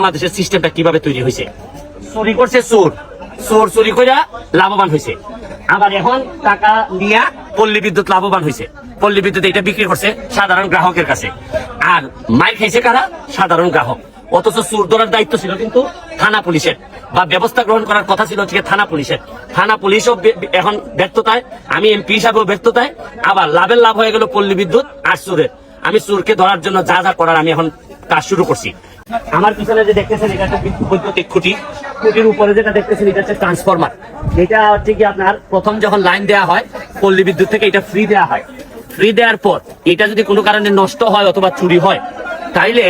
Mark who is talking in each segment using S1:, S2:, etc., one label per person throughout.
S1: বাংলাদেশের সিস্টেমটা কীভাবে তৈরি হয়েছে? চুরি করছে চোর। চোর চুরি করে লাভবান হয়েছে। আবার এখন টাকা নিয়ে পল্লী বিদ্যুৎ লাভবান হয়েছে। পল্লী বিদ্যুৎ এটা বিক্রি করছে সাধারণ গ্রাহকের কাছে। আর মাইর খাইছে কারা? সাধারণ গ্রাহক। অথচ চোর ধরার দায়িত্ব ছিল কিন্তু থানা পুলিশের। বা ব্যবস্থা গ্রহণ করার কথা ছিল হচ্ছে থানা পুলিশের। থানা পুলিশও এখন ব্যর্থতায়, আমি এমপি হিসাবেও ব্যর্থতায়, আবার লাভের লাভ হয়ে গেল পল্লী বিদ্যুৎ আর চোরের। আমি চোরকে ধরার জন্য যা যা করার আমি এখন কাজ শুরু করছি। আমার পিছনে যে দেখতেছেন, এটা বিদ্যুৎ বৈদ্যুতিক খুঁটি। খুঁটির উপরে যেটা দেখতেছেন, এটা হচ্ছে ট্রান্সফরমার এটা হচ্ছে কি আপনার, প্রথম যখন লাইন দেওয়া হয়, পল্লী বিদ্যুৎ থেকে এটা ফ্রি দেওয়া হয়। ফ্রি দেওয়ার পর, এটা যদি কোনো কারণে নষ্ট হয় অথবা চুরি হয়, তাইলে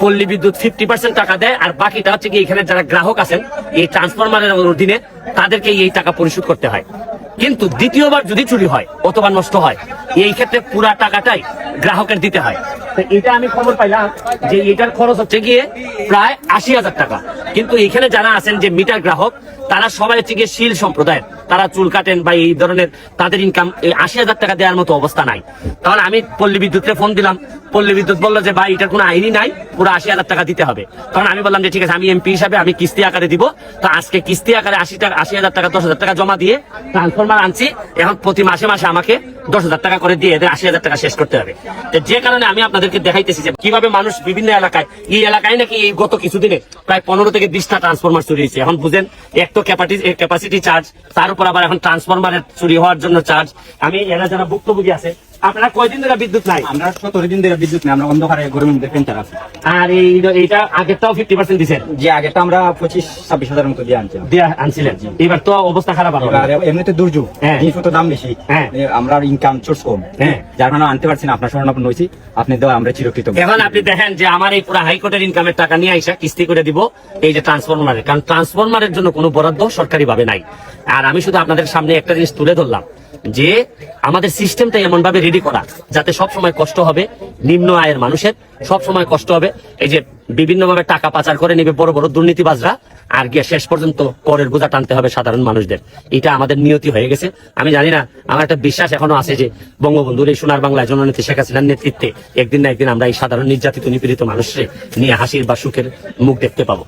S1: পল্লী বিদ্যুৎ ফিফটি পার্সেন্ট টাকা দেয়, আর বাকিটা হচ্ছে কি এখানে যারা গ্রাহক আছেন, এই ট্রান্সফরমারের অধীনে তাদেরকে এই টাকা পরিশোধ করতে হয়। কিন্তু দ্বিতীয়বার যদি চুরি হয় অথবা নষ্ট হয়, এই ক্ষেত্রে পুরা টাকাটাই গ্রাহকের দিতে হয়। এটা আমি খবর পাইলাম যে এটার খরচ হচ্ছে গিয়ে প্রায় আশি হাজার টাকা। কিন্তু এখানে যারা আছেন যে মিটার গ্রাহক, তারা সবাই হচ্ছে গিয়ে শিল সম্প্রদায়ের। তারা চুল কাটেন বা এই ধরনের তাদের ইনকাম আশি হাজার টাকা দেওয়ার মতো অবস্থা নাই। তাহলে আমি পল্লী বিদ্যুৎকে ফোন দিলাম। পল্লী বিদ্যুৎ বলল যে, ভাই, এটার কোনো আইনই নাই, পুরো আশি হাজার টাকা দিতে হবে। কারণ আমি বললাম যে, ঠিক আছে, আমি এমপি হিসাবে আমি কিস্তি আকারে দিব। তো আজকে কিস্তি আকারে আশি টাকা, আশি হাজার টাকা, দশ হাজার টাকা জমা দিয়ে ট্রান্সফরমার আনছি। এখন প্রতি মাসে মাসে আমাকে দশ হাজার টাকা করে দিয়ে এদের আশি হাজার টাকা শেষ করতে হবে। যে কারণে আমি আপনাদেরকে দেখাইতেছি যে কীভাবে মানুষ বিভিন্ন এলাকায় এই এলাকায় নাকি এই গত কিছুদিনে প্রায় পনেরো থেকে বিশটা ট্রান্সফরমার চুরি হয়েছে। এখন বুঝেন, এক তো ক্যাপাসিটি চার্জ তার উপর আবার এখন ট্রান্সফরমারের চুরি হওয়ার জন্য চার্জ আমি এরা যারা ভুক্তভোগী আছে আপনারা কয়দিন ধরে বিদ্যুৎ নাই?
S2: আমরা সতেরো দিন ধরে বিদ্যুৎ নেই আমরা অন্ধকারে গরমের মধ্যে পেন্টার আছি
S1: আর এই এইটা আগেরটাও ফিফটি পার্সেন্ট দিচ্ছেন
S2: যে আগেটা আমরা পঁচিশ ছাব্বিশ হাজার মতো দিয়ে আনছিলাম।
S1: দিয়ে আনছিলেন। এবার তো অবস্থা খারাপ হবে।
S2: এমনিতে দুর্যোগ
S1: হ্যাঁ।
S2: জিনিসপত্র দাম বেশি।
S1: হ্যাঁ।
S2: আমরা ইনকাম সোর্স কম।
S1: হ্যাঁ।
S2: যার কারণে আনতে পারছি না আপনার হয়েছি আপনি দেওয়া আমরা চিরকৃত।
S1: এখন আপনি দেখেন যে আমার এই পুরো হাইকোর্টের ইনকামের টাকা নিয়ে আইসা কিস্তি করে দিব এই যে ট্রান্সফরমারের কারণ ট্রান্সফরমারের জন্য কোনো বরাদ্দ সরকারি ভাবে নাই। আর আমি শুধু আপনাদের সামনে একটা জিনিস তুলে ধরলাম। যে আমাদের সিস্টেমটা এমন ভাবে রেডি করা, যাতে সব সময় কষ্ট হবে নিম্ন আয়ের মানুষের সব সময় কষ্ট হবে। এই যে বিভিন্ন ভাবে টাকা পাচার করে নেবে বড় বড় দুর্নীতিবাজরা, আর গিয়ে শেষ পর্যন্ত করের বোঝা টানতে হবে সাধারণ মানুষদের। এটা আমাদের নিয়তি হয়ে গেছে। আমি জানি না, আমার একটা বিশ্বাস এখনও আছে যে বঙ্গবন্ধুর এই সোনার বাংলায় জননেত্রী শেখ হাসিনার নেতৃত্বে একদিন না একদিন আমরা এই সাধারণ নির্যাতিত নিপীড়িত মানুষের নিয়ে হাসির বা সুখের মুখ দেখতে পাবো।